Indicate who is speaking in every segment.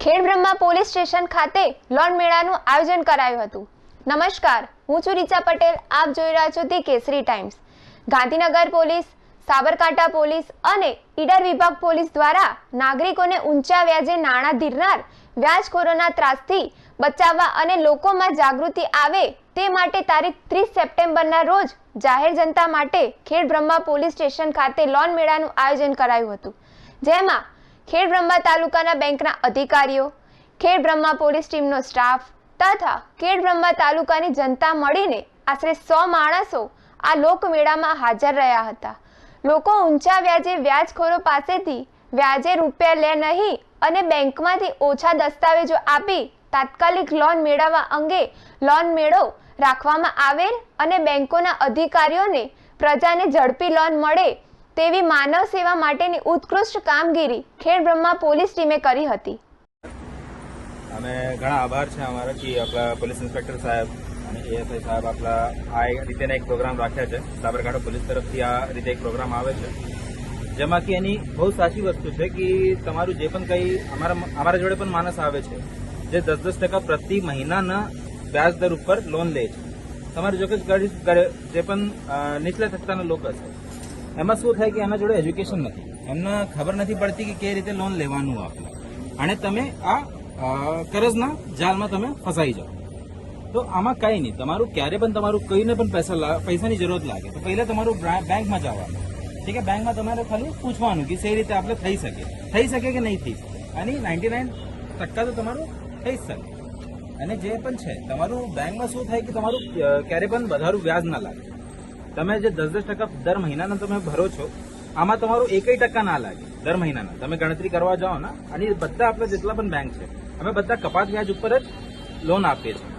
Speaker 1: Khedbrahma police station ખાતે loan મેળાનું આયોજન કરાયું હતું. નમસ્કાર, હું છું રીચા પટેલ, આપ જોઈ રહ્યા છો the Kesari times. Gandhinagar police, Sabarkantha police અને ઈડર વિભાગ પોલીસ દ્વારા નાગરિકોને ઊંચા વ્યાજે નાણાં ધીરનાર, વ્યાજખોરોના ત્રાસથી બચાવવા અને લોકોમાં જાગૃતિ આવે તે માટે તારીખ ત્રીસ સપ્ટેમ્બરના રોજ જાહેર જનતા માટે ખેડબ્રહ્મા પોલીસ સ્ટેશન ખાતે લોન મેળાનું આયોજન કરાયું હતું. જેમાં ખેડબ્રહ્મા તાલુકાના બેંકના અધિકારીઓ, ખેડબ્રહ્મા પોલીસ ટીમનો સ્ટાફ તથા ખેડબ્રહ્મા તાલુકાની જનતા મળીને આશરે સો માણસો આ લોકમેળામાં હાજર રહ્યા હતા. લોકો ઊંચા વ્યાજે વ્યાજખોરો પાસેથી વ્યાજે રૂપિયા લે નહીં અને બેંકમાંથી ઓછા દસ્તાવેજો આપી તાત્કાલિક લોન મેળવવા અંગે લોન મેળો રાખવામાં આવેલ અને બેંકોના અધિકારીઓને પ્રજાને ઝડપી લોન મળે તેવી માનવ સેવા માટેની ઉત્કૃષ્ટ કામગીરી ખેડબ્રહ્મા પોલીસ ટીમે કરી હતી.
Speaker 2: અમે ઘણા આભાર છે અમારા કે આપણા પોલીસ ઇન્સ્પેક્ટર સાહેબ અને એએસઆઈ સાહેબ આપણા આ રીતેના એક પ્રોગ્રામ રાખ્યા છે. સાબરકાંઠા પોલીસ તરફથી આ રીતે એક પ્રોગ્રામ આવે છે. જેમાં કે એની બહુ સાચી વસ્તુ છે કે તમારું જે પણ કંઈ અમારા અમારા જોડે પણ માણસ આવે છે, જે દસ દસ ટકા પ્રતિ મહિનાના વ્યાજ દર ઉપર લોન લે છે. તમારે જો કે જે પણ નીચલા તબક્કાના લોકો છે એમાં શું થાય કે એના જોડે એજ્યુકેશન નથી. એમને ખબર નથી પડતી કે કઈ રીતે લોન લેવાનું આપણે અને તમે આ કરજના જાલમાં તમે ફસાઈ જાઓ. તો આમાં કઈ નહીં. તમારું ક્યારે પણ તમારું કઈને પણ પૈસા પૈસાની જરૂરત લાગે. તો પહેલા તમારું બેંકમાં જવાનું. ઠીક છે? બેંકમાં તમારે ખાલી પૂછવાનું કે સે રીતે આપણે થઈ શકે. થઈ શકે કે નહીં થઈ શકે? અને નાઇન્ટી નાઇન ટકા તો તમારું થઈ જ શકે. અને જે પણ છે, તમારું બેંકમાં શું થાય કે તમારું ક્યારે પણ વધારું વ્યાજ ના લાગે. તમે જે દસ દસ ટકા દર મહિનાના તમે ભરો છો, આમાં તમારું એકય ટકા ના લાગે દર મહિનાના. તમે ગણતરી કરવા જાઓ ને, અને બધા આપણે જેટલા પણ બેંક છે, અમે બધા કપાત વ્યાજ ઉપર જ લોન આપીએ છીએ.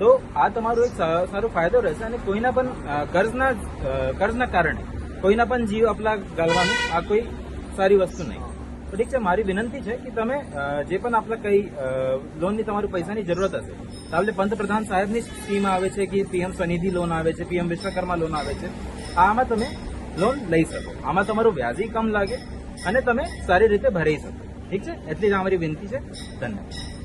Speaker 2: તો આ તમારો એક સારો ફાયદો રહેશે અને કોઈના પણ કર્જના કર્જના કારણે કોઈના પણ જીવ આપલા ગાળવાનું આ કોઈ સારી વસ્તુ નહીં. તો ઠીક છે, મારી વિનંતી છે કે તમે જે પણ આપણે કઈ લોનની તમારી પૈસાની જરૂરત હશે, તો આપણે પંતપ્રધાન સાહેબની સ્કીમ આવે છે કે પીએમ સ્વનિધિ લોન આવે છે પીએમ વિશ્વકર્મા લોન આવે છે, આમાં તમે લોન લઈ શકો. આમાં તમારું વ્યાજી કમ લાગે અને તમે સારી રીતે ભરી શકો. ઠીક છે? એટલી જ અમારી વિનંતી છે. ધન્યવાદ.